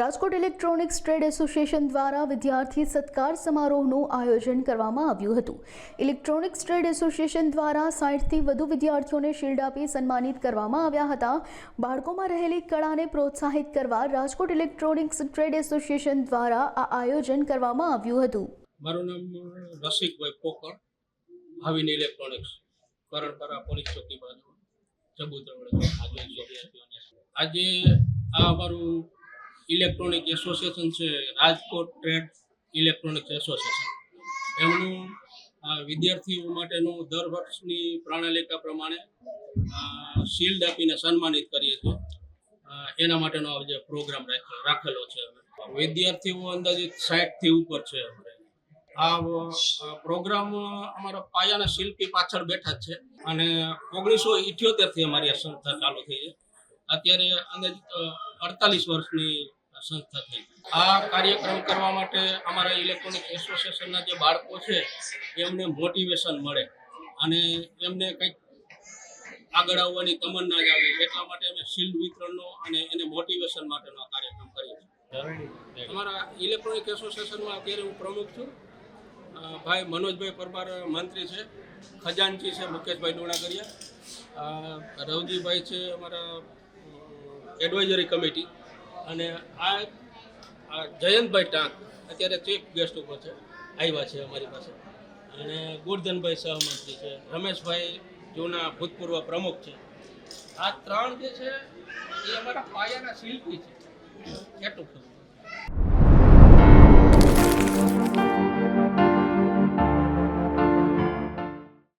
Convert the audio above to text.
Rajkot electronics trade association દ્વારા વિદ્યાર્થી સત્કાર સમારોહનું આયોજન કરવામાં આવ્યું હતું. ઇલેક્ટ્રોનિક્સ ટ્રેડ એસોસિએશન દ્વારા સાઠથી વધુ વિદ્યાર્થીઓને શિલ્ડ આપી સન્માનિત કરવામાં આવ્યા હતા. બાળકોમાં રહેલી કળાને પ્રોત્સાહિત કરવા રાજકોટ ઇલેક્ટ્રોનિક્સ ટ્રેડ એસોસિએશન દ્વારા આ આયોજન કરવામાં આવ્યું હતું. મારું નામ રસિકભાઈ પોકર, ભાવિન ઇલેક્ટ્રોનિક્સ, કરણપરા પોલીસ ચોકી બાજુ ચબુતરવડે આજે આ અમારું ઇલેક્ટ્રોનિક એસોસિએશન છે, રાજકોટ ટ્રેડ ઇલેક્ટ્રોનિક એસોસિએશન એમનું વિદ્યાર્થીઓ માટેનું દર વર્ષની પ્રણાલિકા પ્રમાણે શિલ્ડ આપીને સન્માનિત કરીએ છીએ. એના માટેનો જે પ્રોગ્રામ રાખેલો છે વિદ્યાર્થીઓ અંદાજિત સાઠથી ઉપર છે આ પ્રોગ્રામ અમારા પાયાના શિલ્પી પાછળ બેઠા છે. અને ઓગણીસો ઇઠ્યોતેરથી અમારી આ સંસ્થા ચાલુ થઈ છે. અત્યારે અંદાજિત, અડતાલીસ વર્ષની સંસ્થા થઈ આ કાર્યક્રમ કરવા માટે અમારા ઇલેક્ટ્રોનિક એસોસિએશનના જે બાળકો છે, એમને મોટિવેશન મળે અને એમને કંઈક આગળ આવવાની તમન્ના આવે. એટલા માટે અમે શિલ્ડ વિતરણનો અને એને મોટિવેશન માટેનો આ કાર્યક્રમ કરીએ છીએ. અમારા ઇલેક્ટ્રોનિક એસોસિએશનમાં અત્યારે હું પ્રમુખ છું. ભાઈ મનોજભાઈ પરમાર મંત્રી છે, ખજાનચી છે, મુકેશભાઈ ડોણાગરિયા. રવજીભાઈ છે અમારા એડવાઇઝરી કમિટી અને આ જયંતભાઈ ટાંક અત્યારે ચીફ ગેસ્ટ ઉપર છે, આવ્યા છે અમારી પાસે. અને ગોરધનભાઈ સહમંત્રી છે, રમેશભાઈ જૂના ભૂતપૂર્વ પ્રમુખ છે. આ ત્રણ જે છે, એ અમારા પાયાના શિલ્પી છે. એટલું ખરું